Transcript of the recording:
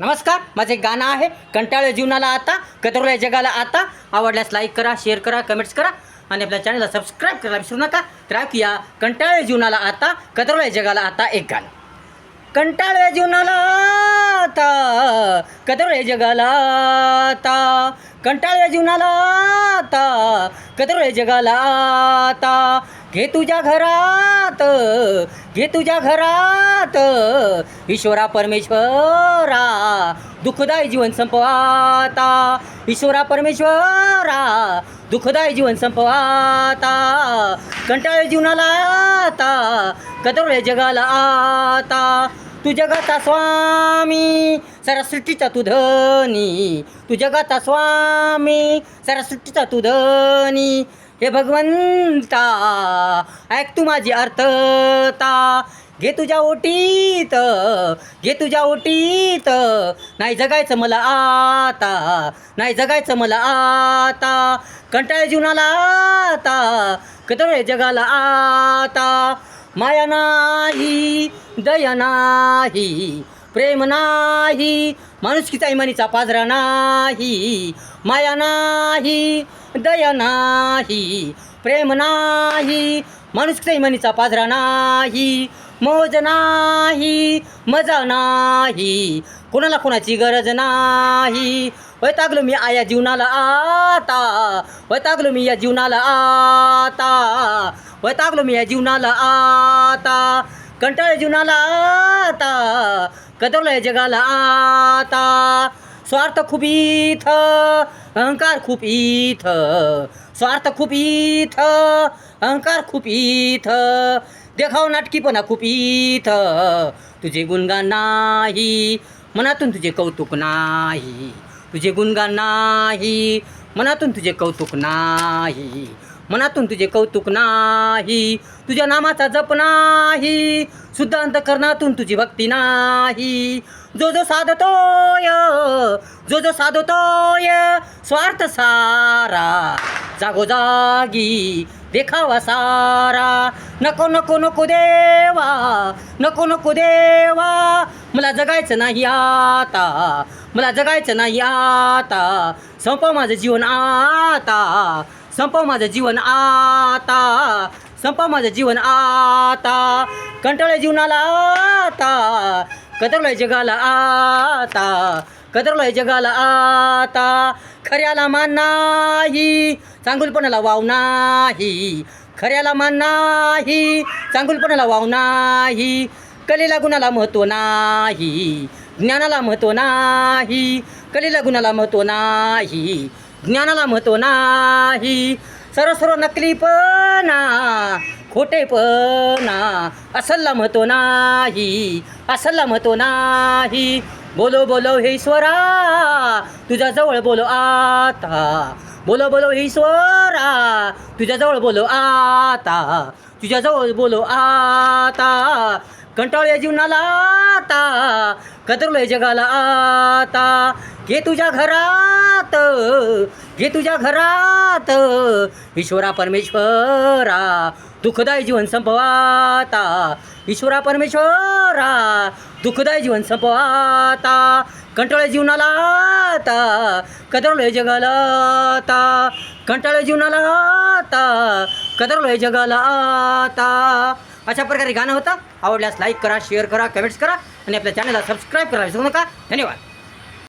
नमस्कार माझं एक गाणं आहे कंटाळ्या जीवनाला आता कदरल्या जगाला आता. आवडल्यास लाईक करा शेअर करा कमेंट्स करा आणि आपल्या चॅनलला सबस्क्राईब करायला विसरू नका. तर ऐकूया कंटाळ्या जीवनाला आता कदरल्या जगाला आता एक गाणं. कंटाळ्या जीवनाला आता कदरल्या जगाला आता. कंटाळ्या जीवनाला आता कदरल्या जगाला आता. घे तुझ्या घरात घे तुझ्या घरात. ईश्वरा परमेश्वरा दुःखदायी जीवन संपवाता. ईश्वरा परमेश्वरा दुःखदायी जीवन संपवाता. कंटाळे जीवनाला आता कदरल्या जगाला आता. तू जगाचा स्वामी सारा सृष्टीचा तू धनी. तू जगाचा स्वामी सारा सृष्टीचा तू धनी. हे भगवंता ऐक तू माझी अर्थता. घे तुझ्या ओटीत घे तुझ्या ओटीत. नाही जगायचं मला आता नाही जगायचं मला आता. कंटाळ्या जीवनाला आता कदळ जगाला आता. माया नाही दया नाही प्रेम नाही माणुसकीचा इमानीचा पाजरा नाही. माया नाही दया नाही प्रेम नाही माणुसकीचा इमानीचा पाजरा नाही मोज नाही मजा नाही कोणाला कोणाची गरज नाही. वैतागलो मी आया जीवनाला आता वैतागलो मी या जीवनाला आता वैतागलो मी या जीवनाला आता कंटाळ जीवनाला आता कदरलं या जगाला आता. स्वार्थ खूप इथ अहंकार खूप इथ. स्वार्थ खूप इथ अहंकार खूप इथ. देखाव नाटकीपणा खूप इथ. तुझे गुणगान नाही मनातून तुझे कौतुक नाही. तुझे गुणगान नाही मनातून तुझे कौतुक नाही. मनातून तुझे कौतुक नाही तुझ्या नामाचा जप नाही. शुद्ध अंतकरणातून तुझी भक्ती नाही. जो जो साधतोय जो जो साधतोय स्वार्थ सारा जागोजागी देखावा सारा. नको नको नको देवा नको नको देवा. मला जगायचं नाही आता मला जगायचं नाही आता. संपव माझं जीवन आता संपव माझं जीवन आता संपव माझं जीवन आता. कंटाळ्या जीवनाला आता कदरलाय जगाला आता. कदरलोय जगाला आता. खऱ्याला मान नाही. चांगुलपणाला वाव नाही. खऱ्याला मान नाही. चांगुलपणाला वाव नाही. कलेला गुणाला महत्त्व नाही. ज्ञानाला महत्त्व नाही. कलेला गुणाला महत्त्व नाही. ज्ञानाला महत्त्व नाही. सर्व सर्व नकलीपणा खोटेपणा असलला महत्त्व नाही. असलला महत्त्व नाही. बोलो बोलो हे ईश्वरा तुझ्याजवळ बोलो आता. बोलो बोलो हे ईश्वरा तुझ्याजवळ बोलो आता. तुझ्याजवळ बोलो आता. कंटाळूया जीवनाला आता. कदरलोय जगाला आता. घे तुझ्या घरात घे तुझ्या घरात. ईश्वरा परमेश्वरा दुःखदायी जीवन संपवाता ईश्वरा परमेश्वर दुःखदायी जीवन संपवाता कंटाळ्या जीवनाला आता कदरलोय जगाला आता कंटाळ्या जीवनाला आता कदरलोय जगाला आता. अशा प्रकारे गाणं होतं. आवडल्यास लाईक करा शेअर करा कमेंट्स करा आणि आपल्या चॅनलला सबस्क्राईब करा विसरू नका. धन्यवाद.